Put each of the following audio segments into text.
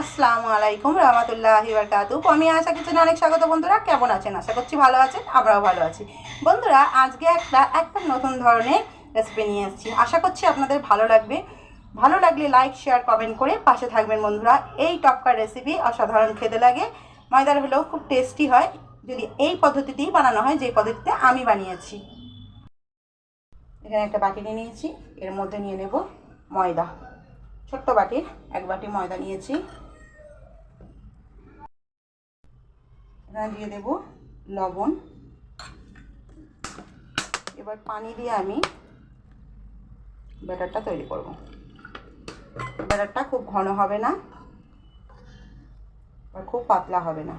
আসসালামু আলাইকুম রহমতুল্লাহি বারকাতু আমি আশা কিচেনে অনেক স্বাগত বন্ধুরা। কেমন আছেন? আশা করছি ভালো আছেন, আমরাও ভালো আছি। বন্ধুরা, আজকে একটা একটা নতুন ধরনের রেসিপি নিয়ে এসেছি। আশা করছি আপনাদের ভালো লাগবে। ভালো লাগলে লাইক শেয়ার কমেন্ট করে পাশে থাকবেন বন্ধুরা। এই টপকার রেসিপি অসাধারণ খেতে লাগে। ময়দার হলেও খুব টেস্টি হয়। যদি এই পদ্ধতিতেই বানানো হয়, যে পদ্ধতিতে আমি বানিয়েছি। এখানে একটা বাটি নিয়ে নিয়েছি। এর মধ্যে নিয়ে নেব ময়দা। ছোট্ট বাটির এক বাটি ময়দা নিয়েছি। এখানে দিয়ে দেব লবণ। এবার পানি দিয়ে আমি ব্যাটারটা তৈরি করব। ব্যাটারটা খুব ঘন হবে না, আর খুব পাতলা হবে না।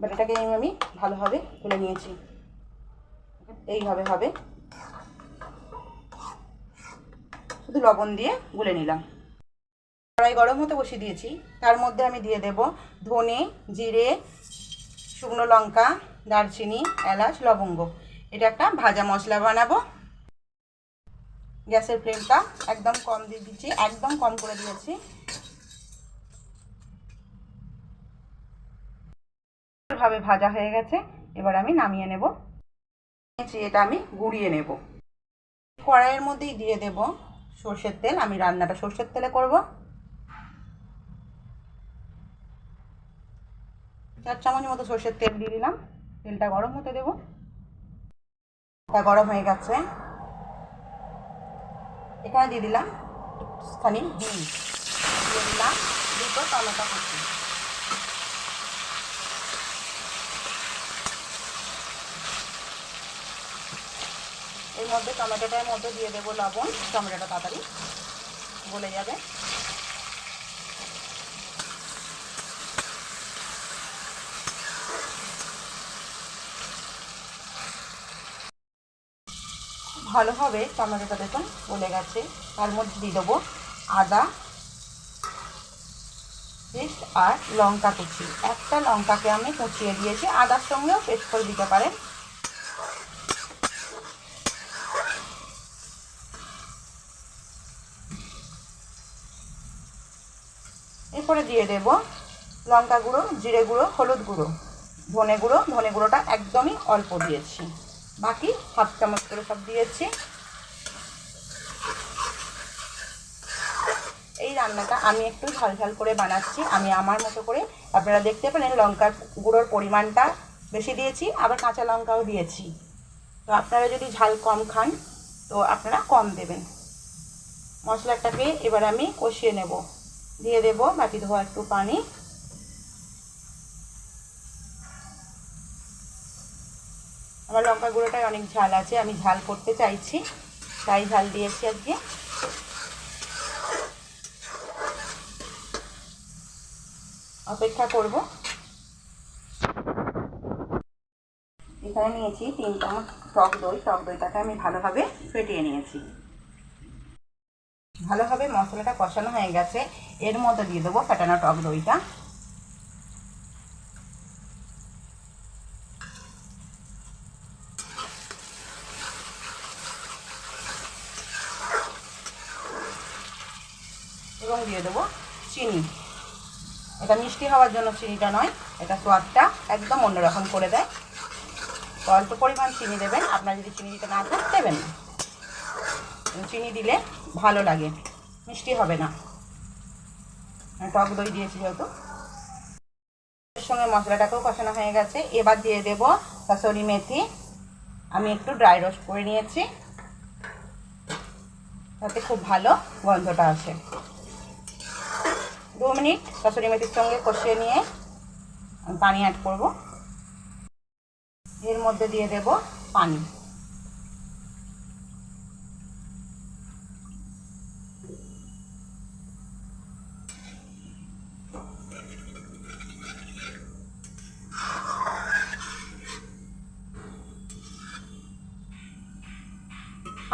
ব্যাটাটাকে আমি ভালোভাবে তুলে নিয়েছি। এইভাবে হবে। শুধু লবণ দিয়ে গুলে নিলাম। কড়াই গরম হতে বসিয়ে দিয়েছি। তার মধ্যে আমি দিয়ে দেব ধনে, জিরে, শুকনো লঙ্কা, দারচিনি, এলাচ, লবঙ্গ। এটা একটা ভাজা মশলা বানাবো। গ্যাসের ফ্লেমটা একদম কম দিয়ে দিচ্ছি। একদম কম করে দিয়েছি। ভাবে ভাজা হয়ে গেছে। এবার আমি নামিয়ে নেব। এটা আমি গুঁড়িয়ে নেব। কড়াইয়ের মধ্যেই দিয়ে দেব সর্ষের তেল। আমি রান্নাটা সর্ষের তেলে করব। চার চামচ মতো সর্ষের তেল দিয়ে দিলাম। তেলটা গরম হতে দেব। তা গরম হয়ে গেছে। এখানে দিয়ে দিলাম স্থানীয় ডিম। দিয়ে দিলাম দুটো টমেটো কুচি। মধ্যে টমেটোটার মধ্যে দিয়ে দেবো লবণ, টমেটোটা তাড়াতাড়ি গলে যাবে। ভালোভাবে টমেটোটা দেখুন গলে গেছে। তার মধ্যে দিয়ে দেবো আদা, পেস্ট আর লঙ্কা কুচি। একটা লঙ্কাকে আমি কুচিয়ে দিয়েছি, আদার সঙ্গেও পেস্ট করে দিতে পারেন। এরপরে দিয়ে দেব লঙ্কা গুঁড়ো, জিরে গুঁড়ো, হলুদ গুঁড়ো। ধনে গুঁড়ো, ধনে গুঁড়োটা একদমই অল্প দিয়েছি। বাকি হাফ চামচ করে সব দিয়েছি। এই রান্নাটা আমি একটু ঝাল ঝাল করে বানাচ্ছি। আমি আমার মতো করে আপনারা দেখতে পেলেন লঙ্কার গুঁড়োর পরিমাণটা বেশি দিয়েছি, আবার কাঁচা লঙ্কাও দিয়েছি। তো আপনারা যদি ঝাল কম খান, তো আপনারা কম দেবেন। মশলাটাকে এবার আমি কষিয়ে নেব। দিয়ে দেব বাটি ধোয়া একটু পানি। আমার লঙ্কা গুঁড়োটায় অনেক ঝাল আছে, আমি ঝাল করতে চাইছি, তাই ঝাল দিয়েছি আজকে অপেক্ষা করব। এখানে নিয়েছি তিন চামচ টক দই, টক দইটাকে আমি ভালোভাবে ফেটিয়ে নিয়েছি। ভালোভাবে মশলাটা কষানো হয়ে গেছে। এর মধ্যে দিয়ে দেবো ফেটানো টক দইটা। এবং দিয়ে দেবো চিনি। এটা মিষ্টি হওয়ার জন্য চিনিটা নয়, এটা স্বাদটা একদম অন্যরকম করে দেয়। অল্প পরিমাণ চিনি দেবেন, আপনার যদি চিনি দিতে না চান দেবেন না। চিনি দিলে ভালো লাগে। মিষ্টি হবে না। টক দই দিয়েছি যেহেতু। এর সঙ্গে মশলাটাকেও কষানো হয়ে গেছে। এবার দিয়ে দেব কাসরি মেথি। আমি একটু ড্রাই রোস্ট করে নিয়েছি। তাতে খুব ভালো গন্ধটা আছে দু মিনিট কাসুরি মেথির সঙ্গে কষিয়ে নিয়ে পানি অ্যাড করব। এর মধ্যে দিয়ে দেব পানি।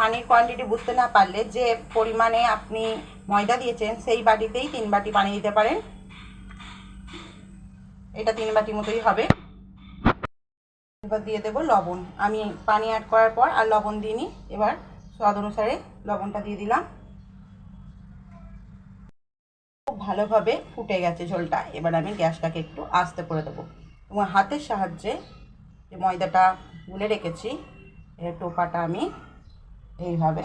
পানির কোয়ান্টিটি বুঝতে না পারলে যে পরিমাণে আপনি ময়দা দিয়েছেন, সেই বাটিতেই তিন বাটি পানি দিতে পারেন। এটা তিন বাটি মতোই হবে। এবার দিয়ে দেবো লবণ। আমি পানি অ্যাড করার পর আর লবণ দিইনি। এবার স্বাদ অনুসারে লবণটা দিয়ে দিলাম। খুব ভালোভাবে ফুটে গেছে ঝোলটা। এবার আমি গ্যাসটাকে একটু আস্তে করে দেবো। এবং হাতের সাহায্যে যে ময়দাটা গুলে রেখেছি, এর টোপাটা আমি এইভাবে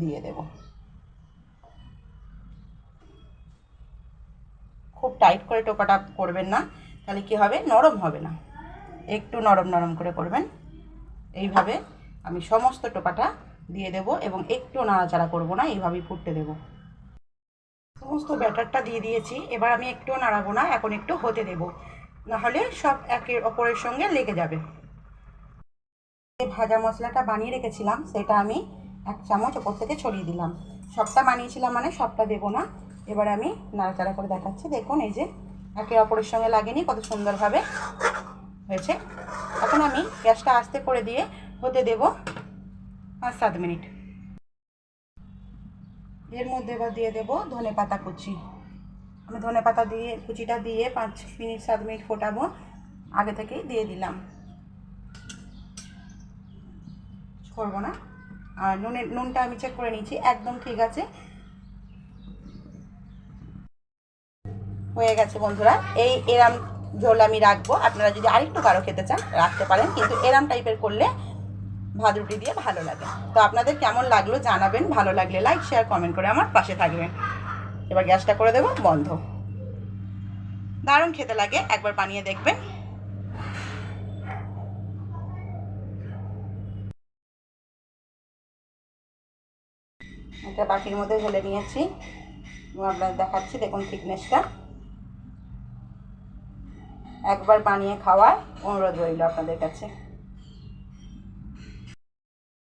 দিয়ে দেব। খুব টাইট করে টোপাটা করবেন না, তাহলে কি হবে? নরম হবে না। একটু নরম নরম করে করবেন। এইভাবে আমি সমস্ত টোপাটা দিয়ে দেব এবং একটু নাড়াচাড়া করব না, এইভাবেই ফুটতে দেব। সমস্ত ব্যাটারটা দিয়ে দিয়েছি, এবার আমি একটুও নাড়াবো না, এখন একটু হতে দেব। নাহলে সব একে অপরের সঙ্গে লেগে যাবে। ভাজা মশলাটা বানিয়ে রেখেছিলাম, সেটা আমি এক চামচ ওপর থেকে ছড়িয়ে দিলাম। সবটা বানিয়েছিলাম মানে সবটা দেবো না। এবার আমি নাড়াচাড়া করে দেখাচ্ছি। দেখুন, এই যে একে অপরের সঙ্গে লাগেনি, কত সুন্দরভাবে হয়েছে। এখন আমি গ্যাসটা আস্তে করে দিয়ে হতে দেব পাঁচ সাত মিনিট। এর মধ্যে এবার দিয়ে দেব ধনে পাতা কুচি। আমি ধনে পাতা দিয়ে, কুচিটা দিয়ে পাঁচ মিনিট, সাত মিনিট ফোটাবো। আগে থেকেই দিয়ে দিলাম। করব না। আর নুনের, নুনটা আমি চেক করে নিয়েছি, একদম ঠিক আছে। হয়ে গেছে বন্ধুরা, এই এরাম ঝোল আমি রাখব। আপনারা যদি আরেকটু কারও খেতে চান, রাখতে পারেন, কিন্তু এরাম টাইপের করলে ভাত রুটি দিয়ে ভালো লাগে। তো আপনাদের কেমন লাগল জানাবেন, ভালো লাগলে লাইক শেয়ার কমেন্ট করে আমার পাশে থাকবেন। এবার গ্যাসটা করে দেবো, বন্ধ। দারুণ খেতে লাগে, একবার বানিয়ে দেখবেন। এটা বাটির মধ্যে ঢেলে নিয়েছি। আপনার দেখাচ্ছি, দেখুন থিকনেসটা। একবার বানিয়ে খাওয়ার অনুরোধ রইল আপনাদের কাছে।